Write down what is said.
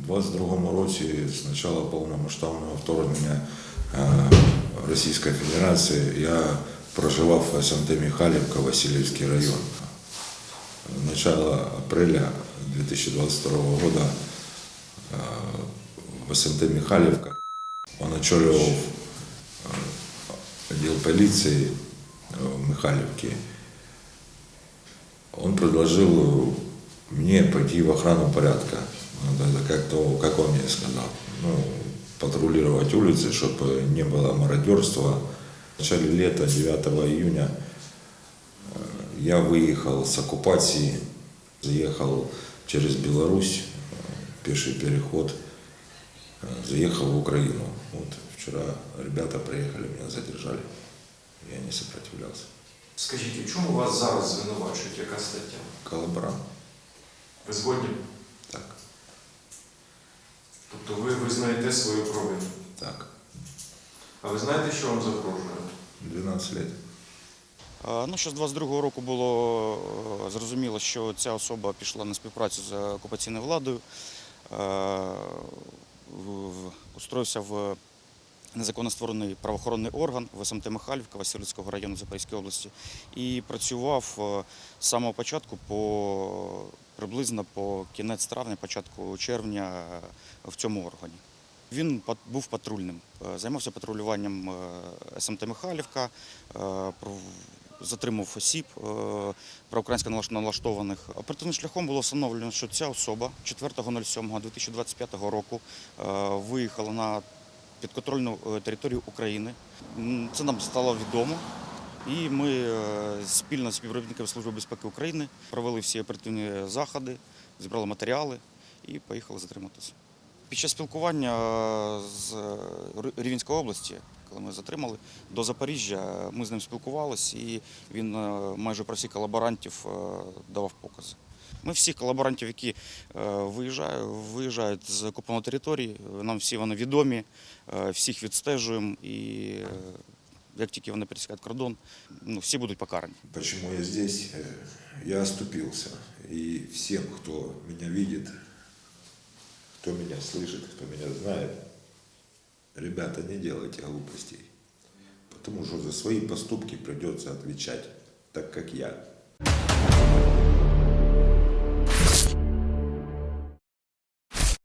22 році з початку повномасштабного вторгнення е, Російської Федерації я проживав в СМТ Михайлівка, Васильівський район. Начало апреля 2022 года э, в СМТ Михайлівка он очолював э, отдел полиции э, в Михайлівці. Он предложил мне пойти в охрану порядка. Ну, это как-то, как он мне сказал, ну, патрулировать улицы, чтобы не было мародерства. В начале лета, 9 июня, э, я выехал с оккупации, заехал через Беларусь, э, пеший переход, э, заехал в Украину. Вот вчера ребята приехали, меня задержали. Я не сопротивлялся. Скажіть, у чому вас зараз звинувачують? Яка стаття? Коллаборант. Ви згодні? Тобто ви визнаєте свою провину. так. А ви знаєте, що вам загрожує? 12 лет. Е, Ну, що з 22-го року було е, зрозуміло, що ця особа пішла на співпрацю з окупаційною владою, е, устроївся в незаконно створений правоохоронний орган в СМТ Михайлівка Васильівського району Запорізької області і працював е, з самого початку по приблизно по кінець травня, початку червня е, в цьому органі. Він був патрульним, е, займався патрулюванням е, СМТ Михайлівка, затримав осіб проукраїнсько налаштованих. Оперативним шляхом було встановлено, що ця особа 4.07.2025 року виїхала на підконтрольну територію України. Це нам стало відомо. І ми е, спільно з співробітниками Служби безпеки України провели всі оперативні заходи, зібрали матеріали і поїхали затриматися. Під час спілкування е, з е, Рівненської області, коли ми затримали, до Запоріжжя ми з ним спілкувалися, і він майже про всіх колаборантів давав покази. Ми всіх колаборантів, які виїжджають, з окупованої території, нам всі вони відомі, всіх відстежуємо і як тільки вони пересікають кордон, ну, всі будуть покарані. Почему я здесь? Э, Я оступился. И всем, кто меня видит, кто меня слышит, кто меня знает, ребята, не делайте глупостей. Потому что за свои поступки придется отвечать, так как я.